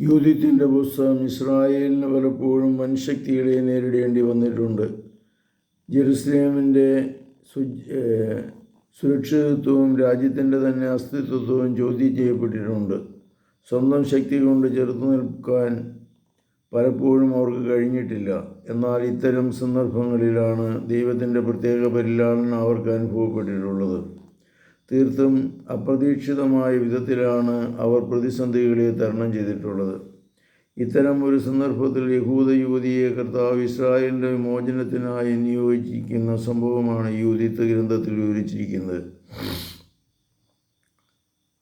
യൂതിത്തിന്റെ പുസ്തകം ഇസ്രായേലിന് പലപ്പോഴും വൻശക്തികളെ നേരിടേണ്ടി വന്നിട്ടുണ്ട്. ജെറുസലേമിന്റെ സുരക്ഷിതത്വവും രാജ്യത്തിന്റെ തന്നെ അസ്തിത്വവും ചോദ്യം ചെയ്യപ്പെട്ടിട്ടുണ്ട്. സ്വന്തം ശക്തി കൊണ്ട് ചെറുത്തു നിൽക്കാൻ പലപ്പോഴും അവർക്ക് കഴിഞ്ഞിട്ടില്ല. എന്നാൽ ഇത്തരം സന്ദർഭങ്ങളിലാണ് ദൈവത്തിന്റെ പ്രത്യേക പരിലാളനം അവർക്ക് അനുഭവപ്പെട്ടിട്ടുള്ളത്. തീർത്തും അപ്രതീക്ഷിതമായ വിധത്തിലാണ് അവർ പ്രതിസന്ധികളെ തരണം ചെയ്തിട്ടുള്ളത്. ഇത്തരം ഒരു സന്ദർഭത്തിൽ യഹൂദ യുവതിയെ കർത്താവ് ഇസ്രായേലിന്റെ വിമോചനത്തിനായി നിയോഗിച്ചിരിക്കുന്ന സംഭവമാണ് യൂതിത്വ ഗ്രന്ഥത്തിൽ വിവരിച്ചിരിക്കുന്നത്.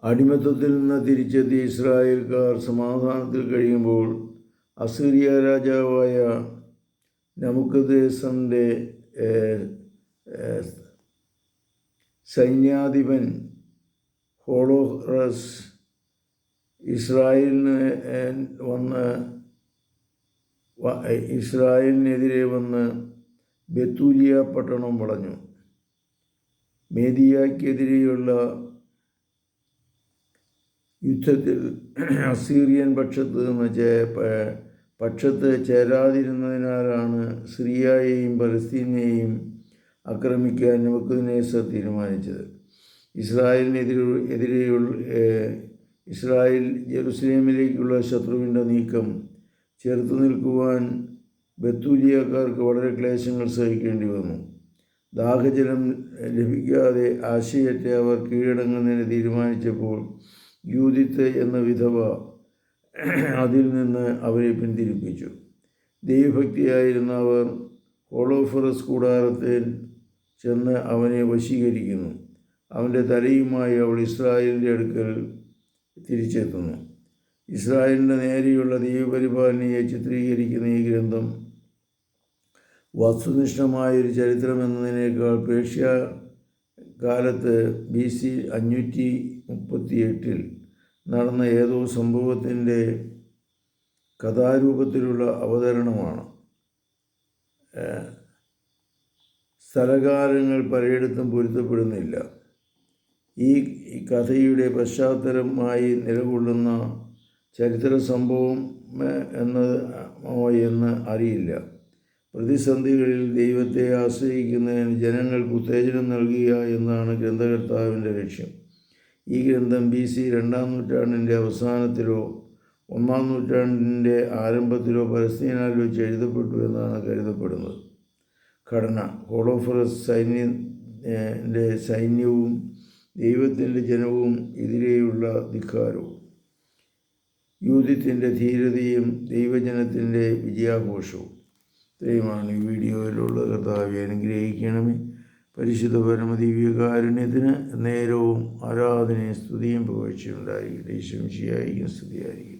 അടിമത്തത്തിൽ നിന്ന് തിരിച്ചെത്തിയ ഇസ്രായേൽക്കാർ സമാധാനത്തിൽ കഴിയുമ്പോൾ അസീറിയ രാജാവായ നമുക്കദേശന്റെ സൈന്യാധിപൻ ഹോളോറസ് ഇസ്രായേലിന് വന്ന് ഇസ്രായേലിനെതിരെ വന്ന് ബത്തൂലിയ പട്ടണം വളഞ്ഞു. മേദിയക്കെതിരെയുള്ള യുദ്ധത്തിൽ അസീറിയൻ പക്ഷത്ത് നിന്ന് ചേ പക്ഷത്ത് ചേരാതിരുന്നതിനാലാണ് സിറിയയെയും പലസ്തീനെയും ആക്രമിക്കാൻ നെബുക്കദ്നേസർ തീരുമാനിച്ചത്. ഇസ്രായേലിനെതിരെ എതിരെയുള്ള ഇസ്രായേൽ ജെറുസലേമിലേക്കുള്ള ശത്രുവിന്റെ നീക്കം ചെറുത്തു നിൽക്കുവാൻ ബത്തൂലിയക്കാർക്ക് വളരെ ക്ലേശങ്ങൾ സഹിക്കേണ്ടി വന്നു. ദാഹജലം ലഭിക്കാതെ ആശയറ്റ അവർ കീഴടങ്ങുന്നതിന് തീരുമാനിച്ചപ്പോൾ യൂതിത്ത് എന്ന വിധവ അതിൽ നിന്ന് അവരെ പിന്തിരിപ്പിച്ചു. ദൈവഭക്തിയായിരുന്ന അവർ ഹോളോഫറസ് കൂടാരത്തിൽ ചെന്ന് അവനെ വശീകരിക്കുന്നു. അവന്റെ തലയുമായി അവൾ ഇസ്രായേലിന്റെ അടുക്കൽ തിരിച്ചെത്തുന്നു. ഇസ്രായേലിന്റെ നേരെയുള്ള ദൈവപരിപാലനയെ ചിത്രീകരിക്കുന്ന ഈ ഗ്രന്ഥം വസ്തുനിഷ്ഠമായൊരു ചരിത്രം എന്നതിനേക്കാൾ പേർഷ്യ കാലത്ത് ബി സി അഞ്ഞൂറ്റി മുപ്പത്തി എട്ടിൽ നടന്ന ഏതോ സംഭവത്തിന്റെ കഥാരൂപത്തിലുള്ള അവതരണമാണ്. സ്ഥലകാലങ്ങൾ പലയിടത്തും പൊരുത്തപ്പെടുന്നില്ല. ഈ കഥയുടെ പശ്ചാത്തലമായി നിലകൊള്ളുന്ന ചരിത്ര സംഭവം എന്നത് എന്ന് അറിയില്ല. പ്രതിസന്ധികളിൽ ദൈവത്തെ ആശ്രയിക്കുന്നതിന് ജനങ്ങൾക്ക് ഉത്തേജനം നൽകുക എന്നാണ് ഗ്രന്ഥകർത്താവിന്റെ ലക്ഷ്യം. ഈ ഗ്രന്ഥം ബി സി രണ്ടാം നൂറ്റാണ്ടിന്റെ അവസാനത്തിലോ ഒന്നാം നൂറ്റാണ്ടിന്റെ ആരംഭത്തിലോ പലസ്തീനാൽ വെച്ച് എഴുതപ്പെട്ടു എന്നാണ് കരുതപ്പെടുന്നത്. ഘടന ഹോളോഫറസ് സൈന്യ സൈന്യവും ദൈവത്തിന്റെ ജനവും എതിരെയുള്ള ധിക്കാരവും. യൂതിത്തിന്റെ ധീരതയും ദൈവജനത്തിന്റെ വിജയാഘോഷവും. ഇത്രയുമാണ് ഈ വീഡിയോയിലുള്ള കർത്താവെ. അനുഗ്രഹിക്കണമേ. പരിശുദ്ധ പരമദിവ്യകാരുണ്യത്തിന് നേരവും ആരാധനയും സ്തുതിയും പുകഴ്ചയുണ്ടായിരിക്കട്ടെ ശംശിയായിരിക്കും സ്തുതിയായിരിക്കും